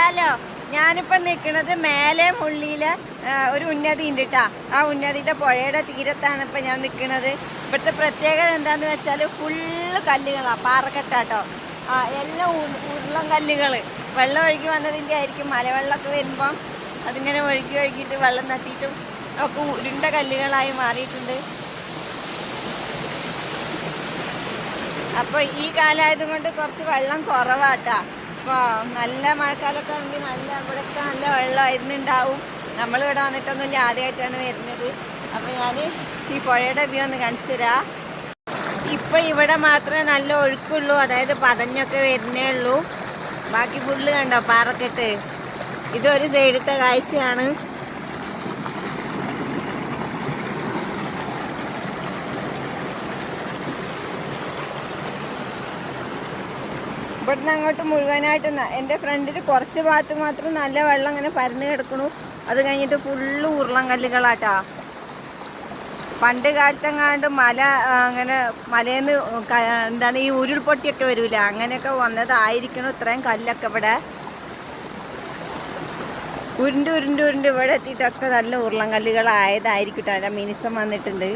Hello ഞാനിപ്പോൾ നിൽക്കുന്നത് മേലെ മുള്ളിയിൽ ഒരു ഉന്നതി ഉണ്ട് കേട്ടോ ആ ഉന്നതിന്റെ പുഴയുടെ തീരത്താണ് ഇപ്പം ഞാൻ നിൽക്കുന്നത് ഇവിടുത്തെ പ്രത്യേകത എന്താന്ന് വെച്ചാൽ ഫുള്ള് കല്ലുകളാണ് പാറക്കെട്ടാട്ടോ. ആ എല്ലാം ഉരുളം കല്ലുകൾ വെള്ളം ഒഴുകി വന്നതിന്റെ ആയിരിക്കും. മലവെള്ളമൊക്കെ വരുമ്പം അതിങ്ങനെ ഒഴുകി ഒഴുകിയിട്ട് വെള്ളം തട്ടിയിട്ടും ഒക്കെ ഉരുണ്ട കല്ലുകളായി മാറിയിട്ടുണ്ട്. അപ്പോൾ ഈ കാലമായതുകൊണ്ട് കുറച്ച് വെള്ളം കുറവാട്ടാ അപ്പോൾ നല്ല മഴക്കാലമൊക്കെ ആണെങ്കിൽ നല്ല ഇവിടെയൊക്കെ നല്ല വെള്ളം വരുന്നുണ്ടാവും നമ്മൾ ഇവിടെ വന്നിട്ടൊന്നുമില്ല ആദ്യമായിട്ടാണ് വരുന്നത്. അപ്പോൾ ഞാൻ ഈ പുഴയുടെ വ്യൂ ഒന്ന് കാണിച്ചു തരാം. ഇപ്പം ഇവിടെ മാത്രമേ നല്ല ഒഴുക്കുള്ളൂ അതായത് പതഞ്ഞൊക്കെ വരുന്നേ ഉള്ളൂ. ബാക്കി ഫുള്ള് കണ്ടോ പാറക്കെട്ട്. ഇതൊരു സൈഡത്തെ കാഴ്ചയാണ്. ഇവിടുന്ന് അങ്ങോട്ട് മുഴുവനായിട്ട് എന്റെ ഫ്രണ്ടിൽ കുറച്ച് ഭാഗത്ത് മാത്രം നല്ല വെള്ളം ഇങ്ങനെ പരന്ന് കിടക്കണു. അത് കഴിഞ്ഞിട്ട് ഫുള്ള് ഉരുളം കല്ലുകളാട്ടാ പണ്ട് കാലത്തെങ്ങാണ്ട് മല അങ്ങനെ മലയിൽ നിന്ന് എന്താണ് ഈ ഉരുൾപൊട്ടിയൊക്കെ വരൂല അങ്ങനെയൊക്കെ വന്നതായിരിക്കണം ഇത്രയും കല്ലൊക്കെ ഇവിടെ. ഉരുണ്ട് ഉരുണ്ട് ഉരുണ്ട് ഇവിടെ എത്തിയിട്ടൊക്കെ നല്ല ഉരുളൻ കല്ലുകളായതായിരിക്കും കേട്ടോ. അതിന്റെ മിനിസം വന്നിട്ടുണ്ട്.